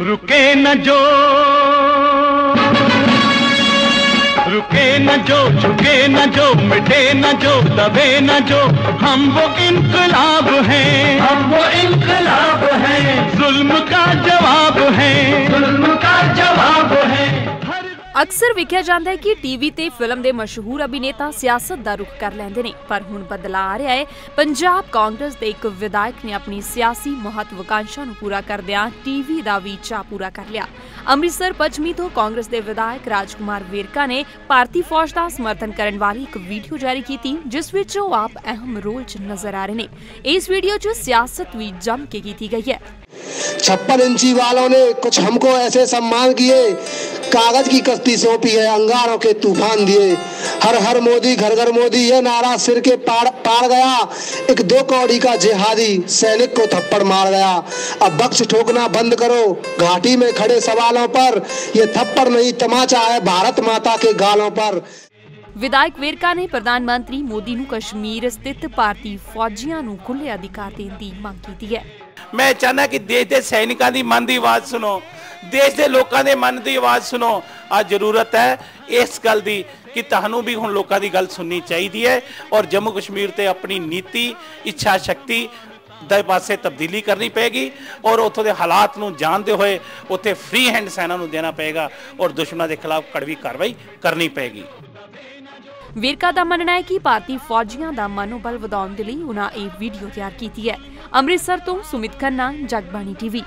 रुके न जो। रुके न जो झुके न जो मिटे न जो दबे न जो हम वो इनकलाब हैं। हम वो इनकलाब है। जुल्म का ਅਕਸਰ ਵੇਖਿਆ ਜਾਂਦਾ ਹੈ ਕਿ ਟੀਵੀ ਤੇ ਫਿਲਮ ਦੇ ਮਸ਼ਹੂਰ ਅਭਿਨੇਤਾ ਸਿਆਸਤ ਦਾ ਰੁਖ ਕਰ ਲੈਂਦੇ ਨੇ। ਪਰ ਹੁਣ ਬਦਲਾ ਆ ਰਿਹਾ ਹੈ। ਪੰਜਾਬ ਕਾਂਗਰਸ ਦੇ ਇੱਕ ਵਿਧਾਇਕ ਨੇ ਆਪਣੀ ਸਿਆਸੀ ਮਹੱਤਵਾਕਾਂਸ਼ਾ ਨੂੰ ਪੂਰਾ ਕਰਦਿਆਂ ਟੀਵੀ ਦਾ ਵੀ ਚਾ ਪੂਰਾ ਕਰ ਲਿਆ। ਅੰਮ੍ਰਿਤਸਰ, ਪੱਛਮੀ ਤੋਂ ਕਾਂਗਰਸ ਦੇ ਵਿਧਾਇਕ ਰਾਜਕੁਮਾਰ ਵੇਰਕਾ ਨੇ ਭਾਰਤੀ ਫੌਜ ਦਾ ਸਮਰਥਨ ਕਰਨ ਵਾਲੀ ਇੱਕ ਵੀਡੀਓ ਜਾਰੀ ਕੀਤੀ, ਜਿਸ ਵਿੱਚ ਉਹ ਆਪ ਅਹਿਮ ਰੋਲ 'ਚ ਨਜ਼ਰ ਆ ਰਹੇ ਨੇ। ਇਸ ਵੀਡੀਓ 'ਚ ਸਿਆਸਤ ਵੀ ਜੰਮ ਕੇ ਕੀਤੀ ਗਈ ਹੈ। छप्पन इंची वालों ने कुछ हमको ऐसे सम्मान किए कागज की कश्ती सौंपी है अंगारों के तूफान दिए हर हर मोदी घर घर मोदी ये नारा सिर के पार पार गया एक दो कौड़ी का जिहादी सैनिक को थप्पड़ मार गया अब बख्श ठोकना बंद करो घाटी में खड़े सवालों पर ये थप्पड़ नहीं तमाचा है भारत माता के गालों पर ਵਿਧਾਇਕ ਵੇਰਕਾ ਨੇ ਪ੍ਰਧਾਨ ਮੰਤਰੀ ਮੋਦੀ ਨੂੰ ਕਸ਼ਮੀਰ ਸਥਿਤ ਭਾਰਤੀ ਫੌਜੀਆਂ ਨੂੰ ਖੁੱਲ੍ਹੇ ਅਧਿਕਾਰ ਦੇਣ ਦੀ ਮੰਗ ਕੀਤੀ ਹੈ ਮੈਂ ਚਾਹਨਾ ਕਿ ਦੇਸ਼ ਦੇ ਸੈਨਿਕਾਂ ਦੀ ਮਨ ਦੀ ਆਵਾਜ਼ ਸੁਣੋ, ਦੇਸ਼ ਦੇ ਲੋਕਾਂ ਦੇ ਮਨ ਦੀ ਆਵਾਜ਼ ਸੁਣੋ। ਆ ਜ਼ਰੂਰਤ ਹੈ ਇਸ ਗੱਲ ਦੀ ਕਿ ਤੁਹਾਨੂੰ ਵੀ ਹੁਣ ਲੋਕਾਂ ਦੀ ਗੱਲ ਸੁਣਨੀ ਚਾਹੀਦੀ ਹੈ ਔਰ ਜੰਮੂ ਕਸ਼ਮੀਰ ਤੇ ਆਪਣੀ ਨੀਤੀ, ਇੱਛਾ ਸ਼ਕਤੀ ਦੇ ਪਾਸੇ ਤਬਦੀਲੀ ਕਰਨੀ ਪਏਗੀ ਔਰ ਉੱਥੋਂ ਦੇ ਹਾਲਾਤ ਨੂੰ ਜਾਣਦੇ ਹੋਏ ਉੱਥੇ ਫ੍ਰੀ ਹੈਂਡ ਸੈਨਾ ਨੂੰ ਦੇਣਾ ਪਏਗਾ ਔਰ ਦੁਸ਼ਮਣਾਂ ਦੇ ਖਿਲਾਫ ਕੜਵੀ ਕਾਰਵਾਈ ਕਰਨੀ ਪਏਗੀ। ਵੇਰਕਾ ਦਾ ਮੰਨਣਾ ਹੈ ਕਿ ਭਾਰਤੀ ਫੌਜੀਆਂ ਦਾ ਮਨੋਬਲ ਵਧਾਉਣ ਦੇ ਲਈ ਉਹਨਾਂ ਇਹ ਵੀਡੀਓ ਤਿਆਰ ਕੀਤੀ ਹੈ। ਅੰਮ੍ਰਿਤਸਰ ਤੋਂ ਸੁਮਿਤ ਖੰਨਾ, ਜਗਬਾਣੀ ਟੀਵੀ।